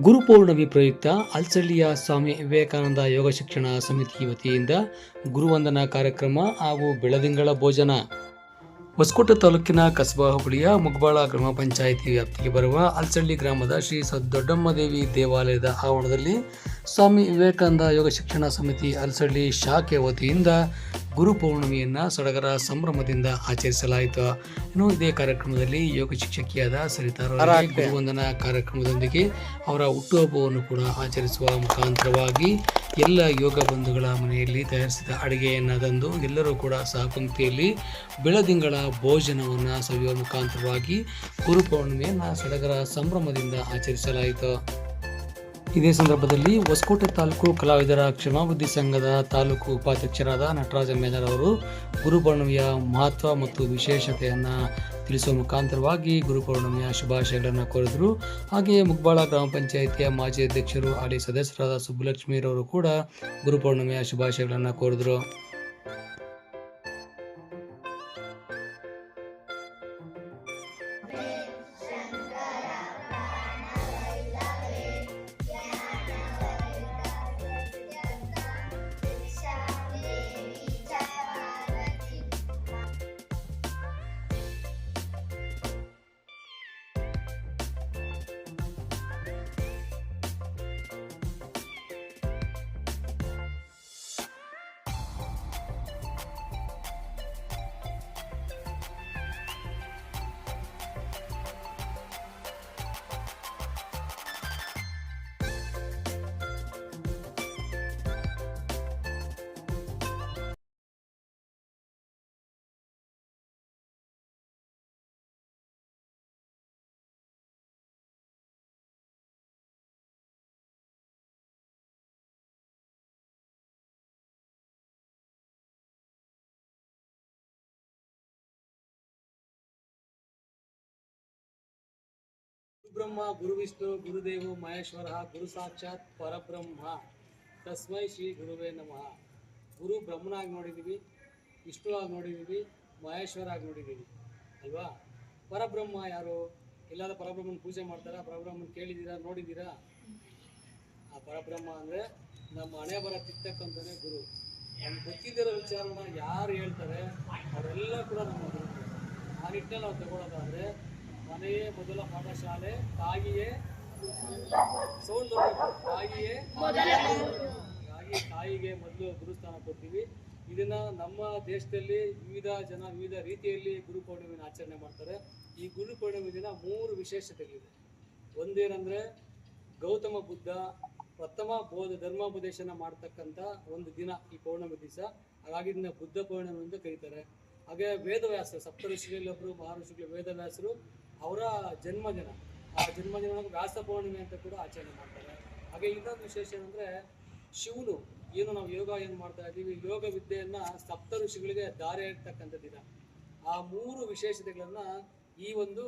ಗುರುಪೌರ್ಣಮಿ ಪ್ರಯುಕ್ತ ಅಲ್ಸಳ್ಳಿಯ ಸ್ವಾಮಿ ವಿವೇಕಾನಂದ ಯೋಗ ಶಿಕ್ಷಣ ಸಮಿತಿ ವತಿಯಿಂದ ಗುರುವಂದನಾ ಕಾರ್ಯಕ್ರಮ ಹಾಗೂ ಬೆಳದಿಂಗಳ ಭೋಜನ. ಹೊಸಕೋಟೆ ತಾಲೂಕಿನ ಕಸಬಾ ಹೋಬಳಿಯ ಮುಗ್ಬಾಳ ಗ್ರಾಮ ಪಂಚಾಯಿತಿ ವ್ಯಾಪ್ತಿಗೆ ಬರುವ ಅಲ್ಸಳ್ಳಿ ಗ್ರಾಮದ ಶ್ರೀ ದೊಡ್ಡಮ್ಮ ದೇವಿ ದೇವಾಲಯದ ಆವರಣದಲ್ಲಿ ಸ್ವಾಮಿ ವಿವೇಕಾನಂದ ಯೋಗ ಶಿಕ್ಷಣ ಸಮಿತಿ ಅಲ್ಸಳ್ಳಿ ಶಾಖೆ ವತಿಯಿಂದ ಗುರು ಪೌರ್ಣಿಮೆಯನ್ನು ಸಡಗರ ಸಂಭ್ರಮದಿಂದ ಆಚರಿಸಲಾಯಿತು. ಇನ್ನು ಇದೇ ಕಾರ್ಯಕ್ರಮದಲ್ಲಿ ಯೋಗ ಶಿಕ್ಷಕಿಯಾದ ಸರಿತಾ ಗುರುವಂದನಾ ಕಾರ್ಯಕ್ರಮದೊಂದಿಗೆ ಅವರ ಹುಟ್ಟುಹಬ್ಬವನ್ನು ಕೂಡ ಆಚರಿಸುವ ಮುಖಾಂತರವಾಗಿ ಎಲ್ಲ ಯೋಗ ಬಂಧುಗಳ ಮನೆಯಲ್ಲಿ ತಯಾರಿಸಿದ ಅಡುಗೆಯನ್ನು ತಂದು ಎಲ್ಲರೂ ಕೂಡ ಸಹಪಂಕ್ತಿಯಲ್ಲಿ ಬೆಳದಿಂಗಳ ಭೋಜನವನ್ನು ಸವಿಯುವ ಮುಖಾಂತರವಾಗಿ ಗುರು ಪೌರ್ಣಿಮೆಯನ್ನು ಸಡಗರ ಸಂಭ್ರಮದಿಂದ ಆಚರಿಸಲಾಯಿತು. ಇದೇ ಸಂದರ್ಭದಲ್ಲಿ ಹೊಸಕೋಟೆ ತಾಲೂಕು ಕಲಾವಿದರ ಕ್ಷಮಾಬುದ್ಧಿ ಸಂಘದ ತಾಲೂಕು ಉಪಾಧ್ಯಕ್ಷರಾದ ನಟರಾಜ ಮೇನರ್ ಅವರು ಗುರುಪೌರ್ಣಮಿಯ ಮಹತ್ವ ಮತ್ತು ವಿಶೇಷತೆಯನ್ನು ತಿಳಿಸುವ ಮುಖಾಂತರವಾಗಿ ಗುರುಪೌರ್ಣಿಮೆಯ ಶುಭಾಶಯಗಳನ್ನು ಕೋರಿದರು. ಹಾಗೆಯೇ ಮುಗ್ಬಾಳ ಗ್ರಾಮ ಪಂಚಾಯಿತಿಯ ಮಾಜಿ ಅಧ್ಯಕ್ಷರು ಹಾಲಿ ಸದಸ್ಯರಾದ ಸುಬ್ಬಲಕ್ಷ್ಮೀರವರು ಕೂಡ ಗುರುಪೌರ್ಣಿಮೆಯ ಶುಭಾಶಯಗಳನ್ನು ಕೋರಿದರು. ಬ್ರಹ್ಮ ಗುರು ವಿಷ್ಣು, ಗುರುದೇವ ಮಹೇಶ್ವರ, ಗುರು ಸಾಕ್ಷಾತ್ ಪರಬ್ರಹ್ಮ. ತಸ್ಮೈ ಶ್ರೀ ಗುರುವೇ ನಮಃ. ಗುರು ಬ್ರಹ್ಮನಾಗಿ ನೋಡಿದ್ದೀವಿ ವಿಷ್ಣುವಾಗಿ ನೋಡಿದ್ದೀವಿ ಮಹೇಶ್ವರ ಆಗಿ ನೋಡಿದ್ದೀವಿ ಅಲ್ವಾ? ಪರಬ್ರಹ್ಮ ಯಾರು? ಎಲ್ಲಾದ್ರೂ ಪರಬ್ರಹ್ಮನ ಪೂಜೆ ಮಾಡ್ತಾರಾ? ಪರಬ್ರಹ್ಮನ ಕೇಳಿದ್ದೀರಾ ನೋಡಿದ್ದೀರಾ ಆ ಪರಬ್ರಹ್ಮ ಅಂದರೆ ನಮ್ಮ ಹಣೆ ಬರ ತಿರ್ತಕ್ಕಂಥನೇ ಗುರು. ನಮ್ಗೆ ಗೊತ್ತಿದ್ದಿರೋ ವಿಚಾರನ ಯಾರು ಹೇಳ್ತಾರೆ, ಅವರೆಲ್ಲ ಕೂಡ ನಮ್ಮ ಗುರು. ಆ ನಿಟ್ಟಿನಲ್ಲಿ ನಾವು ತಗೊಳ್ಳೋದಾದ್ರೆ ಮನೆಯೇ ಮೊದಲ ಪಾಠಶಾಲೆ ತಾಯಿಯೇ ಸೌಂಡ್ ತಾಯಿಯೇ ಹಾಗೆ ತಾಯಿಗೆ ಮೊದಲು ಗುರುಸ್ಥಾನ ಕೊಡ್ತೀವಿ. ಇದನ್ನ ನಮ್ಮ ದೇಶದಲ್ಲಿ ವಿವಿಧ ಜನ ವಿವಿಧ ರೀತಿಯಲ್ಲಿ ಗುರು ಆಚರಣೆ ಮಾಡ್ತಾರೆ. ಈ ಗುರು ಪೌರ್ಣಿಮೆ ದಿನ ಮೂರು ವಿಶೇಷತೆಗಳಿವೆ. ಒಂದೇನಂದ್ರೆ ಗೌತಮ ಬುದ್ಧ ಪ್ರಥಮ ಬೋಧ ಧರ್ಮೋಪದೇಶನ ಮಾಡ್ತಕ್ಕಂಥ ಒಂದು ದಿನ ಈ ಪೌರ್ಣಮಿ ದಿವಸ. ಹಾಗಾಗಿ ಇದನ್ನ ಬುದ್ಧ ಪೌರ್ಣಿಮೆ ಅಂತ ಕರೀತಾರೆ. ಹಾಗೆ ವೇದವ್ಯಾಸ ಸಪ್ತ ಋಷಿಗಳಲ್ಲಿ ಒಬ್ಬರು ಮಹರ್ಷಿಗಳು ವೇದವ್ಯಾಸರು. ಅವರ ಜನ್ಮದಿನ, ಆ ಜನ್ಮದಿನ ವ್ಯಾಸ ಪೌರ್ಣಿಮೆ ಅಂತ ಕೂಡ ಆಚರಣೆ ಮಾಡ್ತಾರೆ. ಹಾಗೆ ಇನ್ನೊಂದು ವಿಶೇಷ ಏನಂದ್ರೆ, ಶಿವನು ಏನು ನಾವು ಯೋಗ ಏನು ಮಾಡ್ತಾ ಇದ್ದೀವಿ, ಯೋಗ ವಿದ್ಯೆಯನ್ನ ಸಪ್ತ ಋಷಿಗಳಿಗೆ ದಾರಿ ಇರ್ತಕ್ಕಂಥ ದಿನ. ಆ ಮೂರು ವಿಶೇಷತೆಗಳನ್ನ ಈ ಒಂದು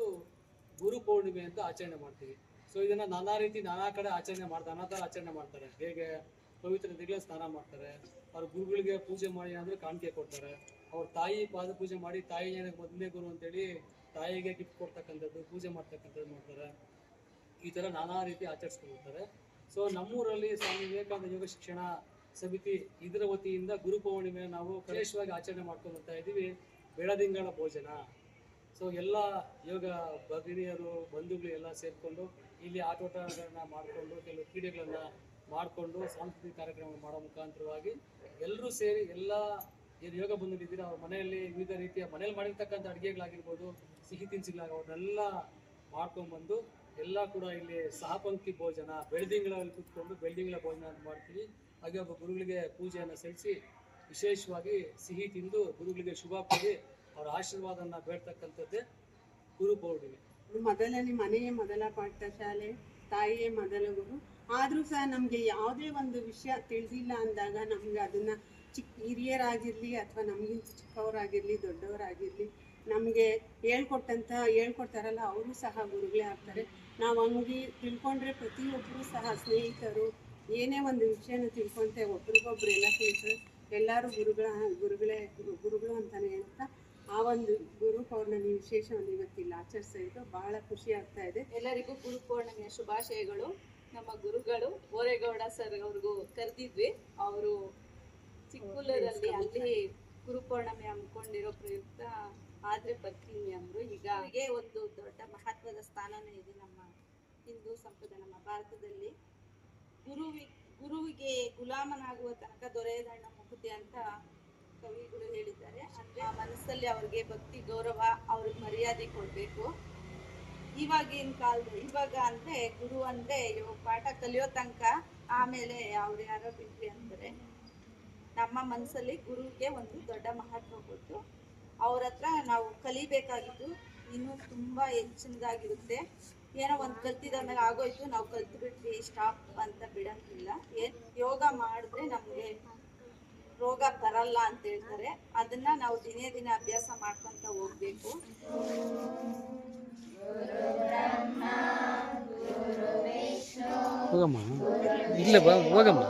ಗುರು ಪೌರ್ಣಿಮೆ ಅಂತ ಆಚರಣೆ ಮಾಡ್ತೀವಿ. ಸೊ ಇದನ್ನ ನಾನಾ ರೀತಿ ನಾನಾ ಕಡೆ ಆಚರಣೆ ಮಾಡ್ತಾರೆ, ನಾನಾ ಥರ ಆಚರಣೆ ಮಾಡ್ತಾರೆ. ಹೇಗೆ? ಪವಿತ್ರ ನದಿಗಳ ಸ್ನಾನ ಮಾಡ್ತಾರೆ. ಅವ್ರ ಗುರುಗಳಿಗೆ ಪೂಜೆ ಮಾಡಿ ಅಂದ್ರೆ ಕಾಣಿಕೆ ಕೊಡ್ತಾರೆ. ಅವ್ರ ತಾಯಿ ಪಾದ ಪೂಜೆ ಮಾಡಿ, ತಾಯಿ ಏನಕ್ಕೆ ಮೊದಲನೇ ಗುರು ಅಂತೇಳಿ ತಾಯಿಗೆ ಗಿಫ್ಟ್ ಕೊಡ್ತಕ್ಕಂಥದ್ದು, ಪೂಜೆ ಮಾಡ್ತಕ್ಕಂಥದ್ದು ಮಾಡ್ತಾರೆ. ಈ ಥರ ನಾನಾ ರೀತಿ ಆಚರಿಸ್ಕೊಂಡಿರ್ತಾರೆ. ಸೊ ನಮ್ಮೂರಲ್ಲಿ ಸ್ವಾಮಿ ವಿವೇಕಾನಂದ ಯೋಗ ಶಿಕ್ಷಣ ಸಮಿತಿ ಇದರ ವತಿಯಿಂದ ಗುರು ಪೌರ್ಣಿಮೆ ನಾವು ವಿಶೇಷವಾಗಿ ಆಚರಣೆ ಮಾಡ್ಕೊಂಡು ಬರ್ತಾ ಇದ್ದೀವಿ ಬೆಳದಿಂಗಳ ಭೋಜನ. ಸೊ ಎಲ್ಲ ಯೋಗ ಭಗಿನಿಯರು, ಬಂಧುಗಳು ಎಲ್ಲ ಸೇರಿಕೊಂಡು ಇಲ್ಲಿ ಆಟೋಟಗಳನ್ನ ಮಾಡಿಕೊಂಡು, ಕೆಲವು ಕ್ರೀಡೆಗಳನ್ನು ಮಾಡಿಕೊಂಡು ಸಾಂಸ್ಕೃತಿಕ ಕಾರ್ಯಕ್ರಮ ಮಾಡೋ ಮುಖಾಂತರವಾಗಿ ಎಲ್ಲರೂ ಸೇರಿ ಎಲ್ಲ ಯೋಗ ಬಂದಿದ್ದೀರ ಅವ್ರ ಮನೆಯಲ್ಲಿ ವಿವಿಧ ರೀತಿಯ ಮನೇಲಿ ಮಾಡಿರ್ತಕ್ಕಂಥ ಅಡುಗೆಗಳಾಗಿರ್ಬೋದು, ಸಿಹಿ ತಿನಿಸುಗಳಾಗ ಅವನ್ನೆಲ್ಲ ಮಾಡ್ಕೊಂಡ್ಬಂದು ಎಲ್ಲ ಕೂಡ ಇಲ್ಲಿ ಸಹಪಂಕ್ತಿ ಭೋಜನ, ಬೆಳ್ದಿಂಗಳಲ್ಲಿ ಕೂತ್ಕೊಂಡು ಬೆಳ್ದಿಂಗಳ ಭೋಜನ ಮಾಡ್ತೀವಿ. ಹಾಗೆ ಒಬ್ಬ ಗುರುಗಳಿಗೆ ಪೂಜೆಯನ್ನು ಸಲ್ಲಿಸಿ ವಿಶೇಷವಾಗಿ ಸಿಹಿ ತಿಂದು ಗುರುಗಳಿಗೆ ಶುಭ ಕೋರಿ ಅವರ ಆಶೀರ್ವಾದವನ್ನು ಬೇಡ್ತಕ್ಕಂಥದ್ದೇ ಗುರು ಪೌರ್ಣಿಮೆ. ಮೊದಲನೇ ಮನೆಯೇ ಮೊದಲ ಪಾಠಶಾಲೆ, ತಾಯಿಯೇ ಮೊದಲ ಗುರು. ಆದರೂ ಸಹ ನಮಗೆ ಯಾವುದೇ ಒಂದು ವಿಷಯ ತಿಳಿದಿಲ್ಲ ಅಂದಾಗ ನಮ್ಗೆ ಅದನ್ನ ಚಿಕ್ಕ ಹಿರಿಯರಾಗಿರಲಿ ಅಥವಾ ನಮಗಿಂತ ಚಿಕ್ಕವರಾಗಿರಲಿ, ದೊಡ್ಡವರಾಗಿರಲಿ, ನಮಗೆ ಹೇಳ್ಕೊಟ್ಟಂತ ಹೇಳ್ಕೊಡ್ತಾರಲ್ಲ, ಅವರು ಸಹ ಗುರುಗಳೇ ಆಗ್ತಾರೆ. ನಾವು ಹಂಗೆ ತಿಳ್ಕೊಂಡ್ರೆ ಪ್ರತಿಯೊಬ್ಬರು ಸಹ ಸ್ನೇಹಿತರು, ಏನೇ ಒಂದು ವಿಷಯನ ತಿಳ್ಕೊಂತೆ ಒಬ್ರಿಗೊಬ್ರು ಎಲ್ಲ ತಿಳಿಸ್ರು ಎಲ್ಲರೂ ಗುರುಗಳ, ಗುರುಗಳೇ, ಗುರುಗಳು ಅಂತಾನೆ ಹೇಳ್ತಾ, ಆ ಒಂದು ಗುರು ಪೌರ್ಣಮಿ ವಿಶೇಷವನ್ನು ಇವತ್ತಿಲ್ಲ ಆಚರಿಸ್ತಾ ಇದ್ದು ಬಹಳ ಖುಷಿ ಆಗ್ತಾ ಇದೆ. ಎಲ್ಲರಿಗೂ ಗುರು ಪೌರ್ಣಮಿಯ ಶುಭಾಶಯಗಳು. ನಮ್ಮ ಗುರುಗಳು ಬೋರೇಗೌಡ ಸರ್ ಅವ್ರಿಗೂ ಕರೆದಿದ್ವಿ. ಅವರು ಚಿಕ್ಕುಲೂರಲ್ಲಿ ಅಲ್ಲಿ ಗುರುಪೌರ್ಣಮಿ ಹಮ್ಮಿಕೊಂಡಿರೋ ಪ್ರಯುಕ್ತ ಆದ್ರೆ ಬರ್ತೀನಿ ಅಂದ್ರು ಈಗ ಅವರಿಗೆ ಒಂದು ದೊಡ್ಡ ಮಹತ್ವದ ಸ್ಥಾನನೇ ಇದೆ ನಮ್ಮ ಹಿಂದೂ ಸಂಪ್ರದಾಯ, ನಮ್ಮ ಭಾರತದಲ್ಲಿ. ಗುರುವಿ, ಗುರುವಿಗೆ ಗುಲಾಮನಾಗುವ ತನಕ ದೊರೆಯದಣ್ಣ ಮುಕುತಿ ಅಂತ ಕವಿಗಳು ಹೇಳಿದ್ದಾರೆ. ಅಂದ್ರೆ ಆ ಮನಸ್ಸಲ್ಲಿ ಅವ್ರಿಗೆ ಭಕ್ತಿ, ಗೌರವ, ಅವ್ರಿಗೆ ಮರ್ಯಾದೆ ಕೊಡ್ಬೇಕು. ಇವಾಗಿನ ಕಾಲದ ಇವಾಗ ಅಂದ್ರೆ ಗುರು ಅಂದ್ರೆ ಇವಾಗ ಪಾಠ ಕಲಿಯೋ ತನಕ ಆಮೇಲೆ ಅವ್ರು ಯಾರೋ ಬಿಟ್ರಿ ಅಂತಾರೆ. ನಮ್ಮ ಮನಸ್ಸಲ್ಲಿ ಗುರುಗೆ ಒಂದು ದೊಡ್ಡ ಮಹತ್ವ ಕೊಟ್ಟು ಅವ್ರ ಹತ್ರ ನಾವು ಕಲಿಬೇಕಾಗಿದ್ದು ಇನ್ನೂ ತುಂಬಾ ಹೆಚ್ಚಿನದಾಗಿರುತ್ತೆ. ಏನೋ ಒಂದು ಕಲ್ತಿದ ಮೇಲೆ ಆಗೋಯ್ತು, ನಾವು ಕಲ್ತು ಬಿಟ್ವಿ ಸ್ಟಾಪ್ ಅಂತ ಬಿಡಂಗಿಲ್ಲ. ಏನು ಯೋಗ ಮಾಡಿದ್ರೆ ನಮಗೆ ರೋಗ ಬರಲ್ಲ ಅಂತ ಹೇಳ್ತಾರೆ. ಅದನ್ನ ನಾವು ದಿನೇ ದಿನ ಅಭ್ಯಾಸ ಮಾಡ್ಕೊಂತ ಹೋಗ್ಬೇಕು. ಹೋಗಮ್ಮ. ಹೋಗಮ್ಮ.